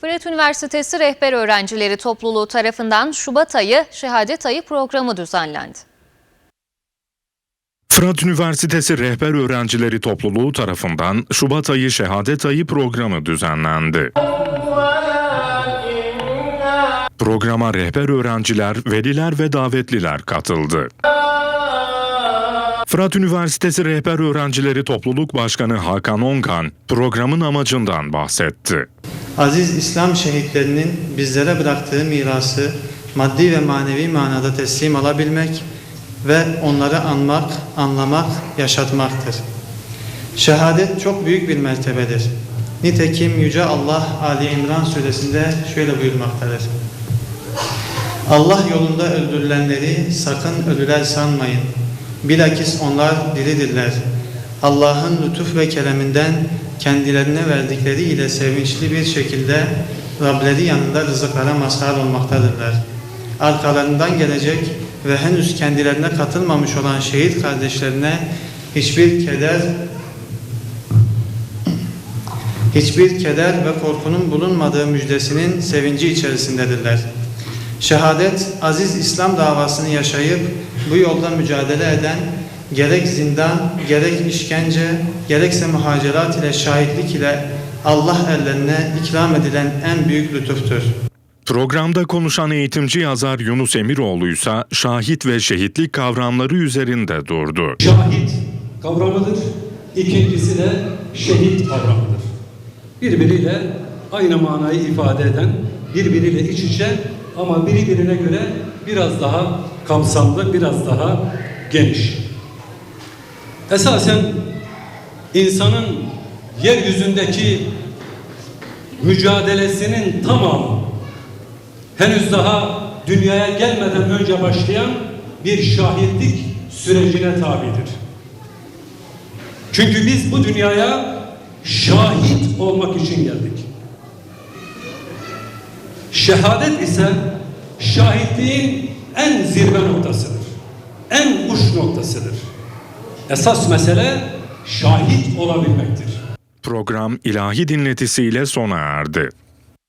Fırat Üniversitesi Rehber Öğrencileri Topluluğu tarafından Şubat ayı Şehadet Ayı programı düzenlendi. Fırat Üniversitesi Rehber Öğrencileri Topluluğu tarafından Şubat ayı Şehadet Ayı programı düzenlendi. Programa rehber öğrenciler, veliler ve davetliler katıldı. Fırat Üniversitesi Rehber Öğrencileri Topluluk Başkanı Hakan Onkan programın amacından bahsetti. Aziz İslam şehitlerinin bizlere bıraktığı mirası maddi ve manevi manada teslim alabilmek ve onları anmak, anlamak, yaşatmaktır. Şehadet çok büyük bir mertebedir. Nitekim Yüce Allah Ali İmran suresinde şöyle buyurmaktadır. Allah yolunda öldürülenleri sakın ölüler sanmayın. Bilakis onlar diridirler. Allah'ın lütuf ve kereminden kendilerine verdikleri ile sevinçli bir şekilde Rableri yanında rızıklara mazhar olmaktadırlar. Arkalarından gelecek ve henüz kendilerine katılmamış olan şehit kardeşlerine hiçbir keder hiçbir keder ve korkunun bulunmadığı müjdesinin sevinci içerisindedirler. Şehadet, aziz İslam davasını yaşayıp bu yolda mücadele eden gerek zindan, gerek işkence, gerekse muhacerat ile şahitlik ile Allah ellerine ikram edilen en büyük lütuftur. Programda konuşan eğitimci yazar Yunus Emiroğlu ise şahit ve şehitlik kavramları üzerinde durdu. şahit kavramıdır. İkincisi de şehit kavramıdır. Birbiriyle aynı manayı ifade eden, birbiriyle iç içe ama birbirine göre biraz daha kapsamlı, biraz daha geniş. Esasen insanın yeryüzündeki mücadelesinin tamamı henüz daha dünyaya gelmeden önce başlayan bir şahitlik sürecine tabidir. Çünkü biz bu dünyaya şahit olmak için geldik. Şehadet ise şahitliğin en zirve noktasıdır. En uç noktasıdır. Esas mesele şahit olabilmektir. Program ilahi dinletisiyle sona erdi.